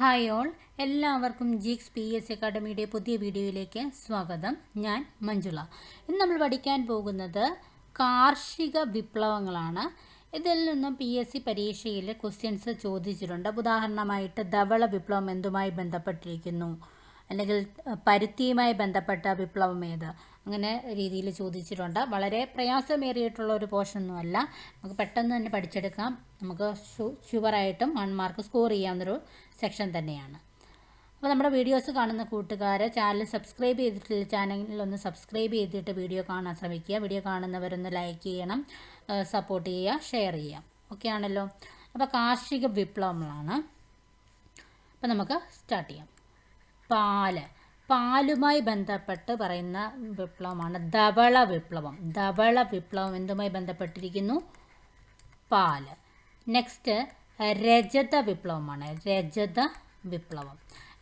Hi all എല്ലാവർക്കും ജിക്സ് P S അക്കാഡമിയുടെ പുതിയ വീഡിയോയിലേക്ക് സ്വാഗതം. ഞാൻ മഞ്ജുള. ഇന്ന് നമ്മൾ പഠിക്കാൻ പോകുന്നത് കാർഷിക വിപ്ലവങ്ങളാണ്. ഇതിൽ നിന്നും പി എസ് സി പരീക്ഷയിൽ ക്വസ്റ്റ്യൻസ് ചോദിച്ചിട്ടുണ്ട്. ഉദാഹരണമായിട്ട് ധവള വിപ്ലവം എന്തുമായി ബന്ധപ്പെട്ടിരിക്കുന്നു? അല്ലെങ്കിൽ പരുത്തിയുമായി ബന്ധപ്പെട്ട വിപ്ലവം ഏത്? അങ്ങനെ രീതിയിൽ ചോദിച്ചിട്ടുണ്ട്. വളരെ പ്രയാസമേറിയിട്ടുള്ള ഒരു പോർഷനൊന്നുമല്ല നമുക്ക് പെട്ടെന്ന് തന്നെ പഠിച്ചെടുക്കാം. നമുക്ക് ഷുവറായിട്ടും വൺ മാർക്ക് സ്കോർ ചെയ്യാവുന്നൊരു സെക്ഷൻ തന്നെയാണ്. അപ്പോൾ നമ്മുടെ വീഡിയോസ് കാണുന്ന കൂട്ടുകാർ ചാനൽ സബ്സ്ക്രൈബ് ചെയ്തിട്ടില്ല ചാനലിലൊന്ന് സബ്സ്ക്രൈബ് ചെയ്തിട്ട് വീഡിയോ കാണാൻ ശ്രമിക്കുക. വീഡിയോ കാണുന്നവരൊന്ന് ലൈക്ക് ചെയ്യണം സപ്പോർട്ട് ചെയ്യുക ഷെയർ ചെയ്യാം. ഓക്കെ ആണല്ലോ? അപ്പോൾ കാർഷിക വിപ്ലവങ്ങളാണ് അപ്പോൾ നമുക്ക് സ്റ്റാർട്ട് ചെയ്യാം. പാൽ. പാലുമായി ബന്ധപ്പെട്ട് പറയുന്ന വിപ്ലവമാണ് ധവള വിപ്ലവം. ധവള വിപ്ലവം എന്തുമായി ബന്ധപ്പെട്ടിരിക്കുന്നു? പാൽ. നെക്സ്റ്റ് രജത വിപ്ലവമാണ്. രജത വിപ്ലവം.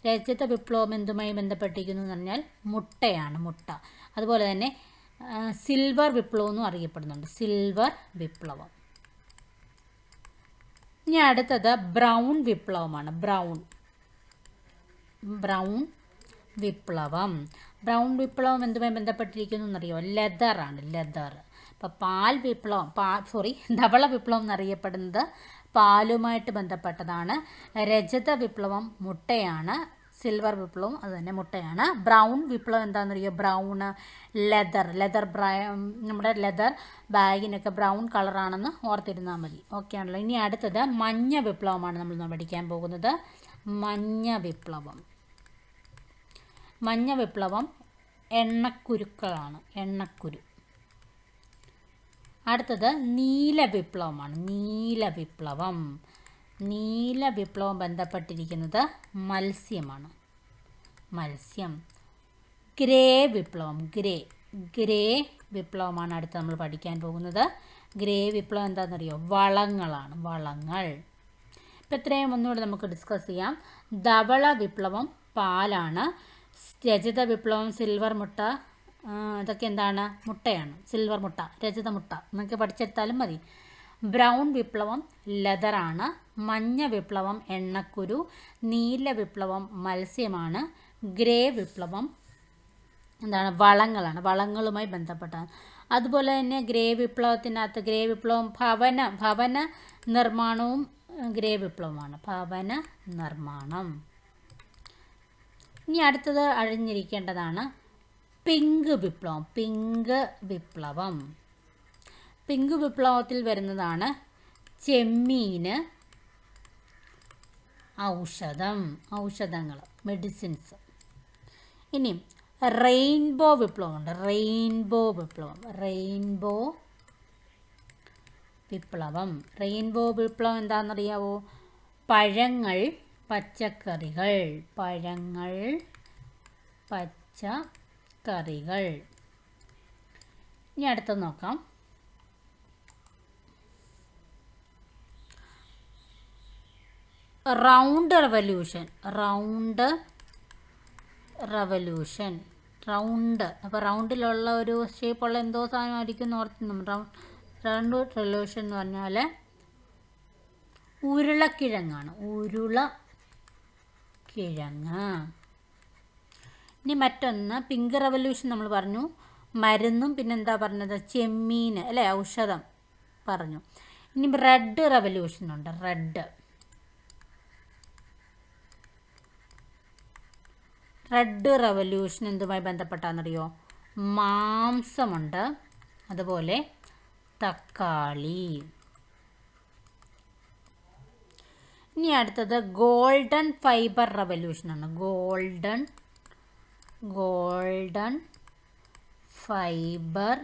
രജത വിപ്ലവം എന്തുമായി ബന്ധപ്പെട്ടിരിക്കുന്നു എന്ന് പറഞ്ഞാൽ മുട്ടയാണ് മുട്ട. അതുപോലെ തന്നെ സിൽവർ വിപ്ലവം എന്നും അറിയപ്പെടുന്നുണ്ട്. സിൽവർ വിപ്ലവം. ഇനി അടുത്തത് ബ്രൗൺ വിപ്ലവമാണ്. ബ്രൗൺ. ബ്രൗൺ വിപ്ലവം. ബ്രൗൺ വിപ്ലവം എന്തുമായി ബന്ധപ്പെട്ടിരിക്കുന്നു എന്നറിയോ? ലെതറാണ് ലെതർ അപ്പോൾ പാൽ വിപ്ലവം പാ സോറി ധവള വിപ്ലവം എന്നറിയപ്പെടുന്നത് പാലുമായിട്ട് ബന്ധപ്പെട്ടതാണ്. രജത വിപ്ലവം മുട്ടയാണ് സിൽവർ വിപ്ലവം അത് തന്നെ മുട്ടയാണ്. ബ്രൗൺ വിപ്ലവം എന്താണെന്നറിയോ? ബ്രൗൺ ലെതർ ലെതർ നമ്മുടെ ലെതർ ബാഗിനൊക്കെ ബ്രൗൺ കളറാണെന്ന് ഓർത്തിരുന്നാൽ മതി. ഓക്കെ ആണല്ലോ. ഇനി അടുത്തത് മഞ്ഞ വിപ്ലവമാണ് നമ്മൾ പഠിക്കാൻ പോകുന്നത്. മഞ്ഞ വിപ്ലവം. മഞ്ഞ വിപ്ലവം എണ്ണക്കുരുക്കളാണ് എണ്ണക്കുരു. അടുത്തത് നീല വിപ്ലവമാണ് നീല വിപ്ലവം. നീല വിപ്ലവം ബന്ധപ്പെട്ടിരിക്കുന്നത് മത്സ്യമാണ്. മത്സ്യം. ഗ്രേ വിപ്ലവം ഗ്രേ. ഗ്രേ വിപ്ലവമാണ് അടുത്ത് നമ്മൾ പഠിക്കാൻ പോകുന്നത്. ഗ്രേ വിപ്ലവം എന്താണെന്നറിയോ? വളങ്ങളാണ് വളങ്ങൾ. ഇപ്പം ഇത്രയും ഒന്നുകൂടെ നമുക്ക് ഡിസ്കസ് ചെയ്യാം. ധവള വിപ്ലവം പാലാണ്. രജത വിപ്ലവം സിൽവർ മുട്ട ഇതൊക്കെ എന്താണ്? മുട്ടയാണ്. സിൽവർ മുട്ട രജത മുട്ട. നിങ്ങൾക്ക് പഠിച്ചെടുത്താലും മതി. ബ്രൗൺ വിപ്ലവം ലെതറാണ് മഞ്ഞ വിപ്ലവം എണ്ണക്കുരു. നീല വിപ്ലവം മത്സ്യമാണ്. ഗ്രേ വിപ്ലവം എന്താണ്? വളങ്ങളാണ്. വളങ്ങളുമായി ബന്ധപ്പെട്ട അതുപോലെ തന്നെ ഗ്രേ വിപ്ലവത്തിനകത്ത് ഗ്രേ വിപ്ലവം ഭവന ഭവന നിർമ്മാണവും ഗ്രേ വിപ്ലവമാണ്. ഭവന നിർമ്മാണം. ഇനി അടുത്തത് അഴിഞ്ഞിരിക്കേണ്ടതാണ് പിങ്ക് വിപ്ലവം പിങ്ക് വിപ്ലവം. പിങ്ക് വിപ്ലവത്തിൽ വരുന്നതാണ് ചെമ്മീന് ഔഷധം ഔഷധങ്ങൾ മെഡിസിൻസ്. ഇനി റെയിൻബോ വിപ്ലവമുണ്ട് റെയിൻബോ വിപ്ലവം റെയിൻബോ വിപ്ലവം. റെയിൻബോ വിപ്ലവം എന്താണെന്നറിയാവോ? പഴങ്ങൾ പച്ചക്കറികൾ പഴങ്ങൾ പച്ചക്കറികൾ. ഇനി അടുത്ത നോക്കാം. Round revolution round revolution round. അപ്പോൾ റൗണ്ടിലുള്ള ഒരു ഷേപ്പുള്ള എന്തോ സാധനമായിരിക്കും എന്ന് നമ്മൾ റൗണ്ട് റവല്യൂഷൻ എന്ന് പറഞ്ഞാൽ ഉരുളക്കിഴങ്ങാണ്. ഉരുള കിഴങ്ങ്. ഇനി മറ്റൊന്ന് പിങ്ക് റവല്യൂഷൻ നമ്മൾ പറഞ്ഞു. മരുന്നും പിന്നെന്താ പറഞ്ഞത്? ചെമ്മീൻ അല്ലേ? ഔഷധം പറഞ്ഞു. ഇനി റെഡ് റവല്യൂഷൻ ഉണ്ട്. റെഡ് റെഡ് റവല്യൂഷൻ എന്തുമായി ബന്ധപ്പെട്ടാണെന്നറിയോ? മാംസമുണ്ട്. അതുപോലെ തക്കാളി. ഇനി അടുത്തത് golden fibre റവല്യൂഷനാണ്. Golden golden fibre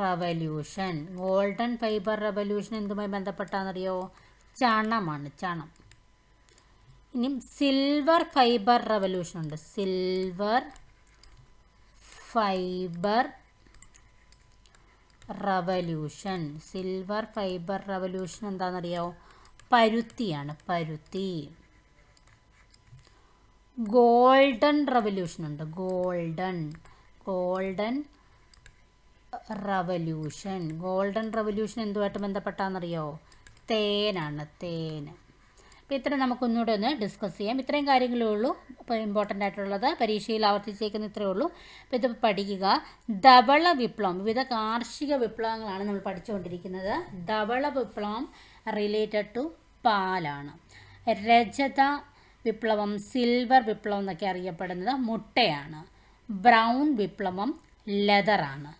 revolution. Golden fibre revolution എന്തുമായി ബന്ധപ്പെട്ടാണെന്നറിയോ? ചണമാണ് ചണം. ഇനി സിൽവർ ഫൈബർ റവല്യൂഷൻ ഉണ്ട് silver fibre revolution. Silver fibre revolution എന്താണെന്നറിയാമോ പരുത്തിയാണ് പരുത്തി. ഗോൾഡൻ റവല്യൂഷൻ ഉണ്ട് golden. Golden revolution. Golden revolution എന്തുമായിട്ട് ബന്ധപ്പെട്ടാണെന്നറിയോ? തേനാണ് തേൻ. അപ്പോൾ ഇത്രയും നമുക്കൊന്നുകൂടെ ഒന്ന് ഡിസ്കസ് ചെയ്യാം. ഇത്രയും കാര്യങ്ങളേ ഉള്ളൂ. അപ്പോൾ ഇമ്പോർട്ടന്റ് ആയിട്ടുള്ളത് പരീക്ഷയിൽ ആവർത്തിച്ചേക്കുന്ന ഇത്രയേ ഉള്ളൂ. അപ്പോൾ ഇത് പഠിക്കുക. ധവള വിപ്ലവം. വിവിധ കാർഷിക വിപ്ലവങ്ങളാണ് നമ്മൾ പഠിച്ചുകൊണ്ടിരിക്കുന്നത്. ധവള വിപ്ലവം റിലേറ്റഡ് ടു പാലാണ്. രജത വിപ്ലവം സിൽവർ വിപ്ലവം എന്നൊക്കെ അറിയപ്പെടുന്നത് മുട്ടയാണ്. ബ്രൗൺ വിപ്ലവം ലെതറാണ്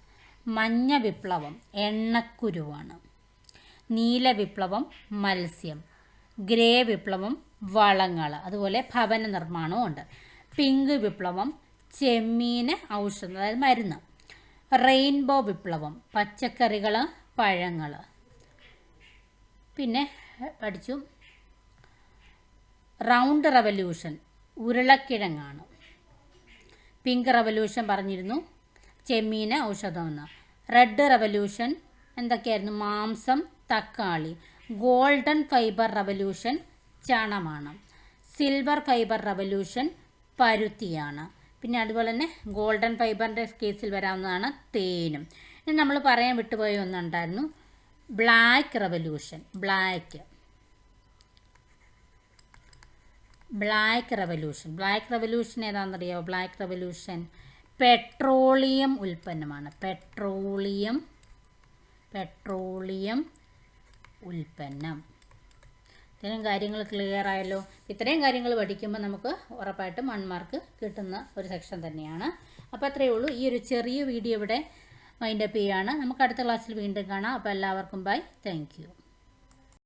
മഞ്ഞ വിപ്ലവം എണ്ണക്കുരുവാണ്. നീല വിപ്ലവം മത്സ്യം. ഗ്രേ വിപ്ലവം വളങ്ങൾ അതുപോലെ ഭവന നിർമ്മാണവും ഉണ്ട്. പിങ്ക് വിപ്ലവം ചെമ്മീന് ഔഷധം അതായത് മരുന്ന്. റെയിൻബോ വിപ്ലവം പച്ചക്കറികൾ പഴങ്ങൾ പിന്നെ പഠിച്ചു. റൗണ്ട് റവല്യൂഷൻ ഉരുളക്കിഴങ്ങാണ്. പിങ്ക് റവല്യൂഷൻ പറഞ്ഞിരുന്നു. ചെമ്മീന് ഔഷധമെന്ന് റെഡ് റവല്യൂഷൻ എന്തൊക്കെയായിരുന്നു? മാംസം തക്കാളി. ഗോൾഡൻ ഫൈബർ റവല്യൂഷൻ ചണമാണ്. സിൽവർ ഫൈബർ റവല്യൂഷൻ പരുത്തിയാണ്. പിന്നെ അതുപോലെ തന്നെ ഗോൾഡൻ ഫൈബറിന്റെ കേസിൽ വരാവുന്നതാണ് തേനും. ഇനി നമ്മൾ പറയാൻ വിട്ടുപോയ ഒന്നുണ്ടായിരുന്നു. Black revolution black. Black revolution black revolution ഏതാണെന്നറിയാമോ black revolution petroleum ഉൽപ്പന്നമാണ്. പെട്രോളിയം പെട്രോളിയം ഉൽപ്പന്നം. ഇത്രയും കാര്യങ്ങൾ ക്ലിയർ ആയല്ലോ. ഇത്രയും കാര്യങ്ങൾ പഠിക്കുമ്പോൾ നമുക്ക് ഉറപ്പായിട്ടും വൺ മാർക്ക് കിട്ടുന്ന ഒരു സെക്ഷൻ തന്നെയാണ്. അപ്പോൾ അത്രയേ ഉള്ളൂ. ഈ ഒരു ചെറിയ വീഡിയോ ഇവിടെ മൈൻഡപ്പ് ചെയ്യുകയാണ് നമുക്ക് അടുത്ത ക്ലാസ്സിൽ വീണ്ടും കാണാം. അപ്പോൾ എല്ലാവർക്കും ബൈ താങ്ക്